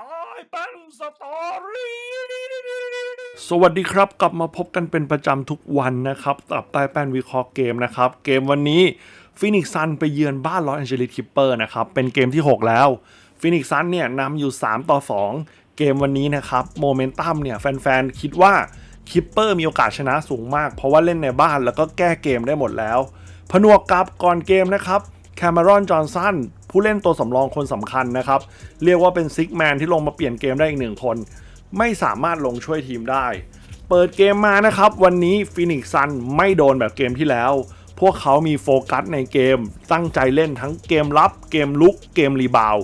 ตายเป็นสตอรี่สวัสดีครับ กลับมาพบกันเป็นประจำทุกวันนะครับกับใต้แป้นวิเคราะห์เกมนะครับ เกมวันนี้ฟินิกซันไปเยือนบ้านลอสแอนเจลิสคิปเปอร์นะครับ เป็นเกมที่ 6 แล้วฟินิกซันเนี่ยนำอยู่ 3 ต่อ 2 เกมวันนี้นะครับโมเมนตัมเนี่ยแฟนๆ คิดว่าคิปเปอร์มีโอกาสชนะสูงมาก เพราะว่าเล่นในบ้านแล้วก็แก้เกมได้หมดแล้วผนวกกับก่อนเกมนะครับแคม e รอนจอห์นสัน ผู้เล่นตัวสำรองคนสำคัญนะครับ เรียกว่าเป็นซิกแมนที่ลงมาเปลี่ยนเกมได้อีกหนึ่งคน ไม่สามารถลงช่วยทีมได้ เปิดเกมมานะครับ วันนี้ฟินิกซันไม่โดนแบบเกมที่แล้ว พวกเขามีโฟกัสในเกม ตั้งใจเล่นทั้งเกมรับ เกมลุก เกมรีบาว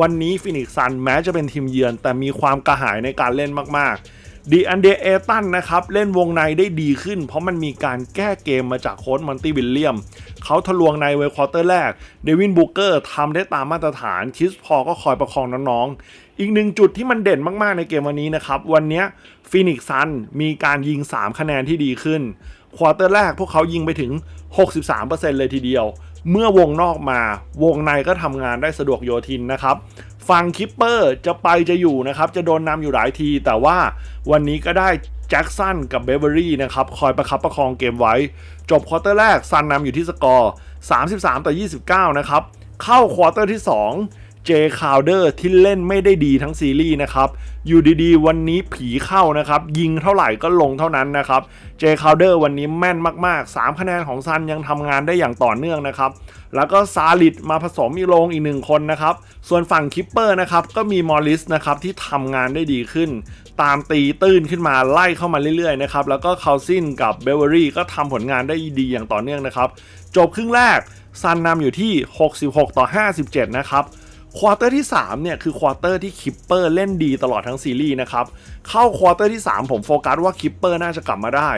วันนี้ฟินิกซันแม้จะเป็นทีมเยือน แต่มีความกระหายในการเล่นมากๆ ดีอันเดเอตันนะครับ เล่นวงในได้ดีขึ้น เพราะมันมีการแก้เกมมาจากโค้ชมอนตี้วิลเลียม เขาทะลวงในเวควอเตอร์แรก เดวินบูเกอร์ทำได้ตามมาตรฐาน คิสพอก็คอยประคองน้องๆ อีกหนึ่งจุดที่มันเด่นมากๆในเกมวันนี้นะครับ วันนี้ฟินิกซันมีการยิง 3 คะแนนที่ดีขึ้นควอเตอร์แรกพวกเขายิงไปถึง 63%เลยทีเดียว เมื่อวงนอกมา วงในก็ทำงานได้สะดวกโยทินนะครับ ฝั่งคิปเปอร์จะไปจะอยู่นะครับ จะโดนนำอยู่หลายที แต่ว่าวันนี้ก็ได้แจ็คสันกับเบเวอรี่นะครับ คอยประคับประคองเกมไว้ จบควอเตอร์แรกซันนำอยู่ที่สกอร์ 33 ต่อ 29 นะครับ เข้าควอเตอร์ที่ 2 เจคาวเดอร์ที่เล่นไม่ได้ดีทั้งซีรีส์นะครับ อยู่ดีๆ วันนี้ผีเข้านะครับ ยิงเท่าไหร่ก็ลงเท่านั้นนะครับเจคาวเดอร์วันนี้แม่นมากๆ 3 คะแนนของซันยังทำงานได้อย่างต่อเนื่องนะครับ แล้วก็ซาลิดมาผสมอีกลงอีกหนึ่งคนนะครับ ส่วนฝั่งคิปเปอร์นะครับก็มีมอริสนะครับที่ทำงานได้ดีขึ้น ตามตีตื้นขึ้นมาไล่เข้ามาเรื่อยๆนะครับแล้วก็คาซินกับเบเวอรี่ก็ทำผลงานได้ดีอย่างต่อเนื่องนะครับจบครึ่งแรกซันนำอยู่ที่ 66 ต่อ 57 นะครับ ควอเตอร์ที่3เนี่ยคือควอเตอร์ที่คิปเปอร์เล่นดีตลอดทั้งซีรีส์นะครับ เข้าควอเตอร์ที่ 3 ผมโฟกัสว่าคิปเปอร์น่าจะกลับมาได้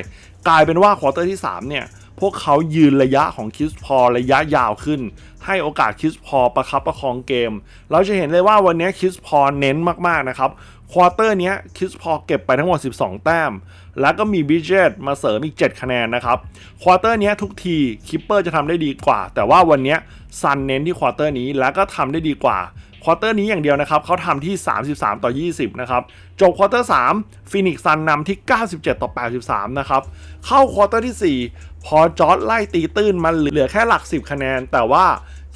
กลายเป็นว่าควอเตอร์ที่3เนี่ย พวกเขายืนระยะของคิสพอระยะยาวขึ้น ให้โอกาสคิสพอประคับประคองเกม เราจะเห็นเลยว่าวันนี้คิสพอเน้นมากๆนะครับควอเตอร์นี้คิสพอเก็บไปทั้งหมด 12 แต้ม แล้วก็มีบิเจตมาเสริมอีก 7 คะแนนนะครับควอเตอร์นี้ทุกทีคิปเปอร์จะทำได้ดีกว่า แต่ว่าวันนี้ซันเน้นที่ควอเตอร์นี้แล้วก็ทำได้ดีกว่า ควอเตอร์นี้อย่างเดียวนะครับเขาทำที่ 33 ต่อ 20 นะครับ จบควอเตอร์3ฟินิกซันนำที่ 97 ต่อ 83 นะครับ เข้าควอเตอร์ที่ 4 พอจอร์ดไล่ตีตื้นมันเหลือแค่หลัก 10 คะแนน แต่ว่า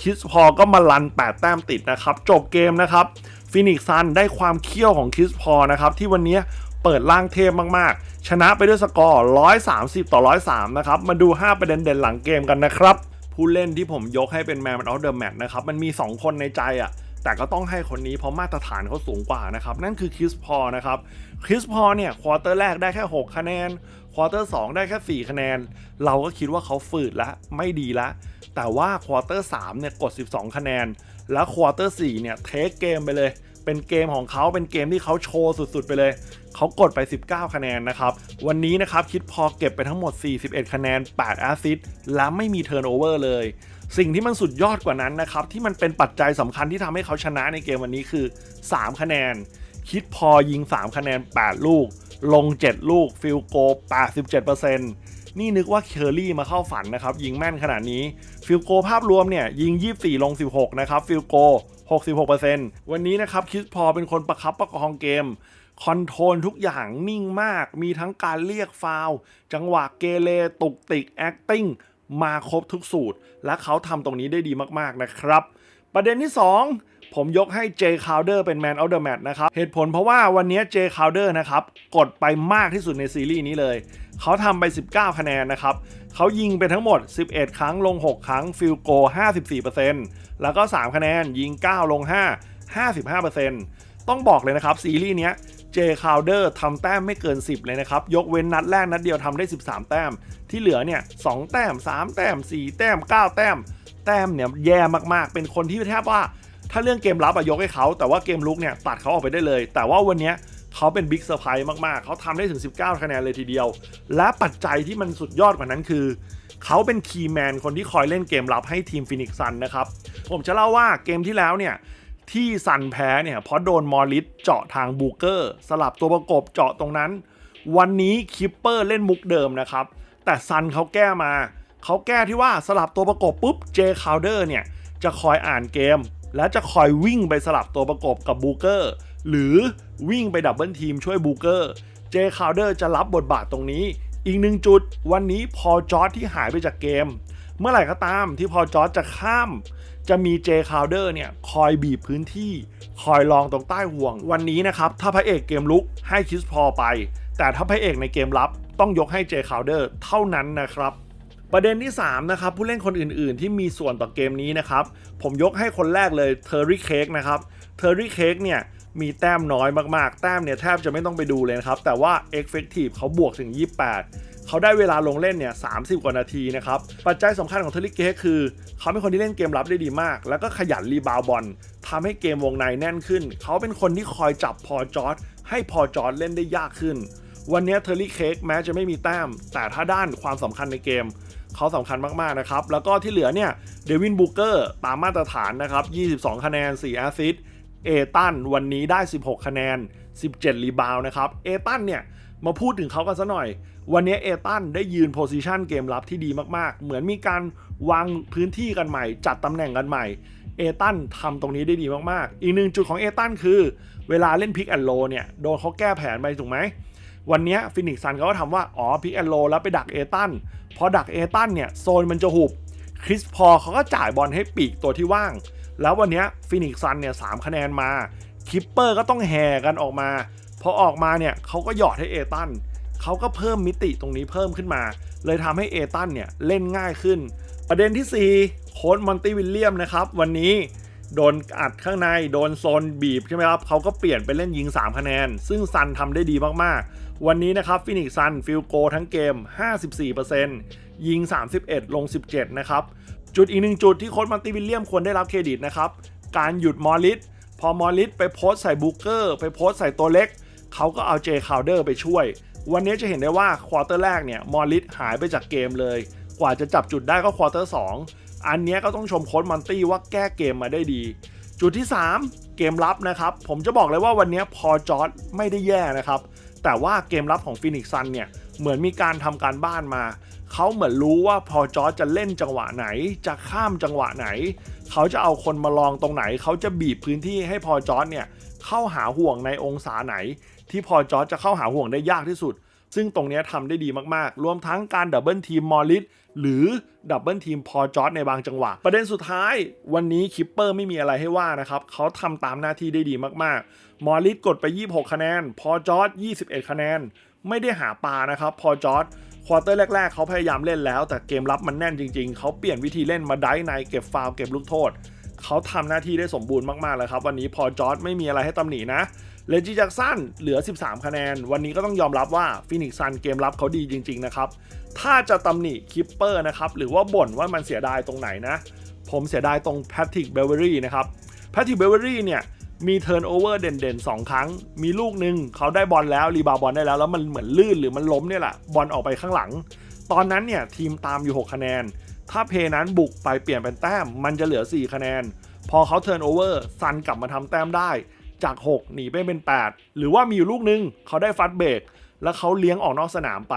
คิสพอก็มาลัน 8 แต้มติดนะครับ จบเกมนะครับฟินิกซันได้ความเขี้ยวของคิสพอนะครับ ที่วันนี้เปิดล่างเทพมาก ๆ ชนะไปด้วยสกอร์ 130 ต่อ 103 นะครับ มาดู 5 ประเด็นเด่นหลังเกมกันนะครับ ผู้เล่นที่ผมยกให้เป็นแมน of the match นะครับ มันมี 2 คนในใจอะ่ะ แต่ก็ต้องให้คนนี้เพราะมาตรฐานเขาสูงกว่านะครับ นั่นคือคริสพอนะครับคริสพอเนี่ยควอเตอร์แรกได้แค่ 6 คะแนนควอเตอร์2ได้แค่ 4 คะแนน เราก็คิดว่าเขาฝืดแล้วไม่ดีแล้วแต่ว่าควอเตอร์3เนี่ยกด 12 คะแนน แล้วควอเตอร์4เนี่ยเทคเกมไปเลย เป็นเกมของเขาเป็นเกมที่เขาโชว์สุด ๆ ไปเลยเขากดไป 19 คะแนนนะครับ วันนี้นะครับคิดพอเก็บไปทั้งหมด 41 คะแนน 8 แอสซิสต์และไม่มีเทิร์นโอเวอร์เลย สิ่งที่มันสุดยอดกว่านั้นนะครับ ที่มันเป็นปัจจัยสำคัญที่ทำให้เขาชนะในเกมวันนี้คือ 3 คะแนน คิดพอยิง 3 คะแนน 8 ลูก ลง 7 ลูก ฟิลโก 87%นี่นึกว่าเคอรี่มาเข้าฝันนะครับ ยิงแม่นขนาดนี้ ฟิลโกภาพรวมเนี่ย ยิง 24 ลง 16 นะครับ ฟิลโก 66%วันนี้นะครับคิสพอเป็นคนประคับประคองเกมคอนโทรลทุกอย่างนิ่งมาก มีทั้งการเรียกฟาวจังหวะเกเรตุกติก แอคติ้ง มาครบทุกสูตร และเขาทำตรงนี้ได้ดีมาก ๆ นะครับ ประเด็นที่ 2 ผมยกให้เจคาวเดอร์เป็น Man of the Match นะครับ เหตุผลเพราะว่าวันนี้เจคาวเดอร์นะครับ กดไปมากที่สุดในซีรีส์นี้เลย เขาทำไป 19 คะแนนนะครับ เขายิงไปทั้งหมด 11 ครั้งลง 6 ครั้งฟิลโก 54%แล้วก็ 3 คะแนนยิง 9 ลง 5 55%ต้องบอกเลยนะครับ ซีรีส์นี้เจคาวเดอร์ทำแต้มไม่เกิน 10 เลยนะครับ ยกเว้นนัดแรกนัดเดียวทำได้ 13 แต้ม ที่เหลือเนี่ย 2 แต้ม 3 แต้ม 4 แต้ม 9 แต้ม แต้มเนี่ยแย่มากๆ เป็นคนที่แทบว่า ถ้าเรื่องเกมรับอะยกให้เขา แต่ว่าเกมลุกเนี่ยตัดเขาออกไปได้เลย แต่ว่าวันนี้เขาเป็นบิ๊กเซอร์ไพรส์มากๆ เขาทำได้ถึง 19 คะแนนเลยทีเดียว และปัจจัยที่มันสุดยอดกว่านั้นคือ เขาเป็นคีย์แมนคนที่คอยเล่นเกมรับให้ทีมฟินิกซันนะครับ ผมจะเล่าว่าเกมที่แล้วเนี่ยที่ซันแพ้เนี่ยเพราะโดนมอริสเจาะทางบูเกอร์ สลับตัวประกบเจาะตรงนั้น วันนี้คิปเปอร์เล่นมุกเดิมนะครับ แต่ซันเขาแก้มา เขาแก้ที่ว่าสลับตัวประกบปุ๊บเจคาวเดอร์เนี่ยจะคอยอ่านเกม และจะคอยวิ่งไปสลับตัวประกบกับบูเกอร์หรือวิ่งไปดับเบิลทีมช่วยบูเกอร์เจคาวเดอร์จะรับบทบาทตรงนี้ อีกหนึ่งจุด วันนี้พอจอร์จที่หายไปจากเกม เมื่อไหร่ก็ตามที่พอจอร์จจะข้าม จะมีเจคาวเดอร์เนี่ยคอยบีบพื้นที่ คอยลองตรงใต้ห่วง วันนี้นะครับถ้าพระเอกเกมลุกให้คิสพอไป แต่ถ้าพระเอกในเกมรับต้องยกให้เจคาวเดอร์เท่านั้นนะครับ ประเด็นที่ 3 นะครับ ผู้เล่นคนอื่นๆ ที่มีส่วนต่อเกมนี้นะครับ ผมยกให้คนแรกเลยเทอร์รี่เค้กนะครับเทอร์รี่เค้กเนี่ยมีแต้มน้อยมากๆ แต้มเนี่ยแทบจะไม่ต้องไปดูเลยนะครับ แต่ว่า Effective เขาบวกถึง 28 เขาได้เวลาลงเล่นเนี่ย 30 กว่านาทีนะครับ ปัจจัยสำคัญของเทอร์รี่เค้กคือ เขาเป็นคนที่เล่นเกมรับได้ดีมาก แล้วก็ขยันรีบาวด์บอลทำให้เกมวงในแน่นขึ้น เขาเป็นคนที่คอยจับพอจอร์ดให้พอจอร์ดเล่นได้ยากขึ้น วันนี้เทอร์รี่เค้กแม้จะไม่มีแต้ม แต่ถ้าด้านความสำคัญในเกม เขาสำคัญมากๆนะครับ แล้วก็ที่เหลือเนี่ยเดวินบูเกอร์ตามมาตรฐานนะครับ 22 คะแนน 4 แอสซิสต์เอตันวันนี้ได้ 16 คะแนน 17 รีบาวนะครับ เอตันเนี่ย มาพูดถึงเขากันซะหน่อย วันนี้เอตันได้ยืนโพซิชันเกมรับที่ดีมากๆ เหมือนมีการวางพื้นที่กันใหม่ จัดตำแหน่งกันใหม่ เอตันทำตรงนี้ได้ดีมากๆ อีกหนึ่งจุดของเอตันคือ เวลาเล่นพิกแอนโลเนี่ย โดนเขาแก้แผนไปถูกไหม วันนี้ฟินิกซันเขาก็ทำว่า อ๋อพิกแอนโลแล้วไปดักเอตันพอดักเอตันเนี่ยโซนมันจะหุบคริสพอเขาก็จ่ายบอลให้ปีกตัวที่ว่าง แล้ววันนี้ฟินิกซันเนี่ยสามคะแนนมาคิปเปอร์ก็ต้องแห่กันออกมา พอออกมาเนี่ยเขาก็หยอดให้เอตันเขาก็เพิ่มมิติตรงนี้เพิ่มขึ้นมา เลยทำให้เอตันเนี่ยเล่นง่ายขึ้น ประเด็นที่ 4 โค้ดมอนตี้วิลเลียมนะครับ วันนี้ โดนอัดข้างในโดนโซนบีบใช่ไหมครับเขาก็เปลี่ยนไปเล่นยิง 3 คะแนน ซึ่งซันทำได้ดีมากๆ วันนี้นะครับฟินิกซันฟิลโกทั้งเกม 54%ยิง 31 ลง 17 นะครับ จุดอีกหนึ่งจุดที่โค้ชมันติวิลเลียมควรได้รับเครดิตนะครับ การหยุดมอริสพอมอริสไปโพสใส่บูเกอร์ไปโพสใส่ตัวเล็ก เขาก็เอาเจคาวเดอร์ไปช่วย วันนี้จะเห็นได้ว่าควอเตอร์แรกเนี่ยมอริสหายไปจากเกมเลย กว่าจะจับจุดได้ก็ควอเตอร์2 อันนี้ก็ต้องชมโค้ชมันตี้ว่าแก้เกมมาได้ดี จุดที่ 3 เกมรับนะครับ ผมจะบอกเลยว่าวันนี้พอจอร์ดไม่ได้แย่นะครับ แต่ว่าเกมรับของฟินิกซันเนี่ยเหมือนมีการทำการบ้านมา เขาเหมือนรู้ว่าพอจอร์จจะเล่นจังหวะไหน จะข้ามจังหวะไหน เขาจะเอาคนมาลองตรงไหน เขาจะบีบพื้นที่ให้พอจอร์จเนี่ยเข้าหาห่วงในองศาไหน ที่พอจอร์จจะเข้าหาห่วงได้ยากที่สุด ซึ่งตรงนี้ทำได้ดีมากๆ รวมทั้งการดับเบิลทีมมอริสหรือดับเบิลทีมพอจอร์จในบางจังหวะ ประเด็นสุดท้ายวันนี้คิปเปอร์ไม่มีอะไรให้ว่านะครับ เขาทำตามหน้าที่ได้ดีมากๆ มอริสกดไป 26 คะแนน พอจอร์จ21 คะแนน ไม่ได้หาปลานะครับ พอจอร์จควอเตอร์แรก ๆ เขาพยายามเล่นแล้ว แต่เกมรับมันแน่นจริง ๆ เขาเปลี่ยนวิธีเล่นมาได้ในเก็บฟาวเก็บลูกโทษ เขาทำหน้าที่ได้สมบูรณ์มากๆเลยครับ วันนี้พอจอร์จไม่มีอะไรให้ตำหนินะ เลจิจากสันเหลือ 13 คะแนน วันนี้ก็ต้องยอมรับว่าฟินิกซันเกมรับเขาดีจริง ๆ นะครับ ถ้าจะตำหนิคิปเปอร์นะครับ หรือว่าบ่นว่ามันเสียดายตรงไหนนะ ผมเสียดายตรงแพทริกเบเวอรี่นะครับแพทริกเบเวอรี่เนี่ยมีเทิร์นโอเวอร์เด่นๆ 2 ครั้ง มีลูกหนึ่งเขาได้บอลแล้ว รีบาบอลได้แล้ว แล้วมันเหมือนลื่นหรือมันล้มเนี่ยแหละ บอลออกไปข้างหลัง ตอนนั้นเนี่ยทีมตามอยู่ 6 คะแนน ถ้าเพนั้นบุกไปเปลี่ยนเป็นแต้ม มันจะเหลือ 4 คะแนน พอเขาเทิร์นโอเวอร์ซันกลับมาทำแต้มได้ จาก 6 หนีไปเป็น 8 หรือว่ามีอยู่ลูกหนึงเขาได้ฟัดเบรกแล้วเขาเลี้ยงออกนอกสนามไป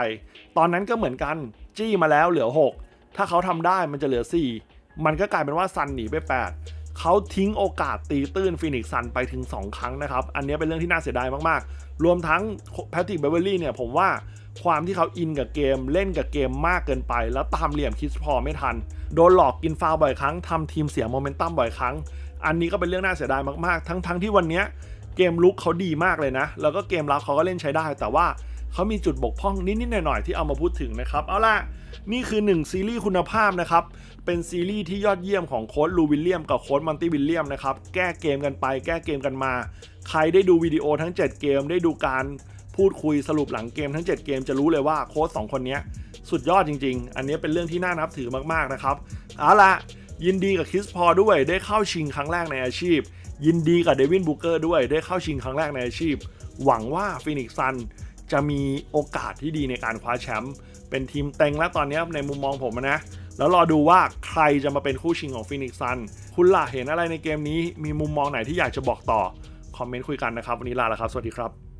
ตอนนั้นก็เหมือนกันจี้มาแล้วเหลือ 6 ถ้าเขาทำได้มันจะเหลือ 4 มันก็กลายเป็นว่าซันหนีไป 8 เขาทิ้งโอกาสตีตื้นฟินิกซันไปถึง 2 ครั้งนะครับ อันนี้เป็นเรื่องที่น่าเสียดายมากๆ รวมทั้งแพทริกเบเวอรี่เนี่ยผมว่าความที่เขาอินกับเกมเล่นกับเกมมากเกินไป แล้วตามเหลี่ยมคิสพอไม่ทัน โดนหลอกกินฟาวบ่อยครั้งทำทีมเสียโมเมนตัมบ่อยครั้ง อันนี้ก็เป็นเรื่องน่าเสียดายมากๆ ทั้งๆทที่วันนี้เกมลุกเขาดีมากเลยนะ แล้วก็เกมรับเขาก็เล่นใช้ได้ แต่ว่าเขามีจุดบกพร่องนิดๆหน่อยๆที่เอามาพูดถึงนะครับ เอาล่ะ นี่คือ 1 ซีรีส์คุณภาพนะครับ เป็นซีรีส์ที่ยอดเยี่ยมของโค้ดลูวิลเลียมกับโค้ดมอนตี้วิลเลียมนะครับ แก้เกมกันไป แก้เกมกันมา ใครได้ดูวิดีโอทั้ง 7 เกม ได้ดูการพูดคุยสรุปหลังเกมทั้ง 7 เกมจะรู้เลยว่าโค้ด2คนนี้สุดยอดจริง ๆ อันนี้เป็นเรื่องที่น่านับถือมากๆนะครับ เอาล่ะ ยินดีกับคริสพอด้วยได้เข้าชิงครั้งแรกในอาชีพ ยินดีกับเดวินบูเกอร์ด้วยได้เข้าชิงครั้งแรกในอาชีพ หวังว่าฟินิกซันจะมีโอกาสที่ดีในการคว้าแชมป์เป็นทีมเต็งแล้วตอนนี้ในมุมมองผมนะ แล้วรอดูว่าใครจะมาเป็นคู่ชิงของฟินิกซันคุณล่ะเห็นอะไรในเกมนี้มีมุมมองไหนที่อยากจะบอกต่อ คอมเมนต์คุยกันนะครับ วันนี้ลาแล้วครับ สวัสดีครับ